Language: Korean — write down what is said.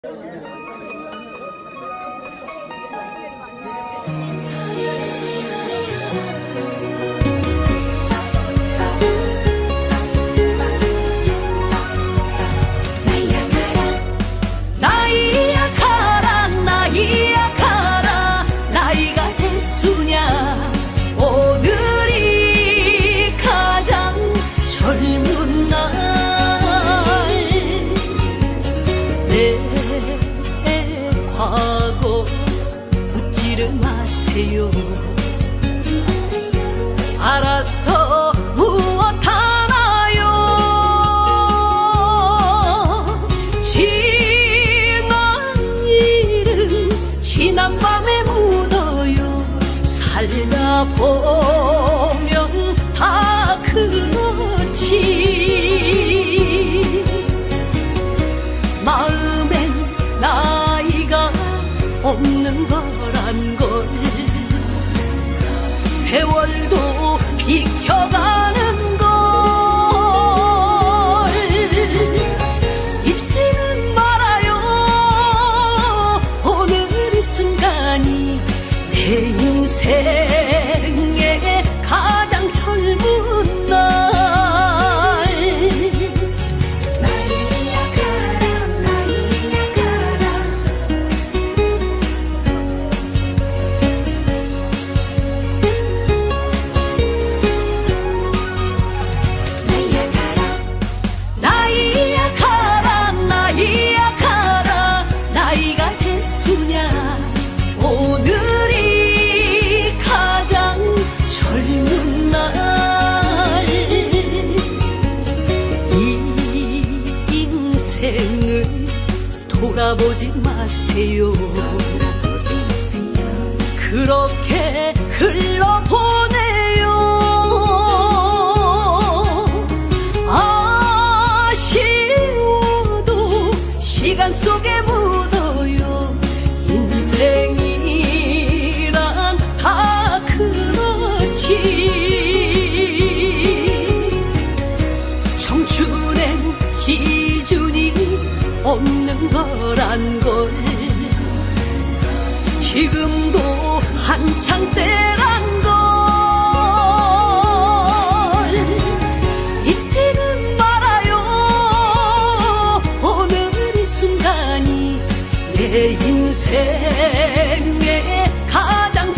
나이야 가라 나이야 가라. 나이가 됐으냐? 오늘 마세요. 알아서 무엇 하나요? 지난 일은 지난 밤에 묻어요. 살다 보면 다 그렇지. 마음엔 나이가 없는 걸 세월도 비켜가는 걸. 잊지는 말아요. 오늘 이 순간이 내 인생 인생을 돌아보지 마세요. 그렇게 흘러보 없는 거란 걸. 지금도 한창 때란 걸. 잊지는 말아요. 오늘 이 순간이 내 인생의 가장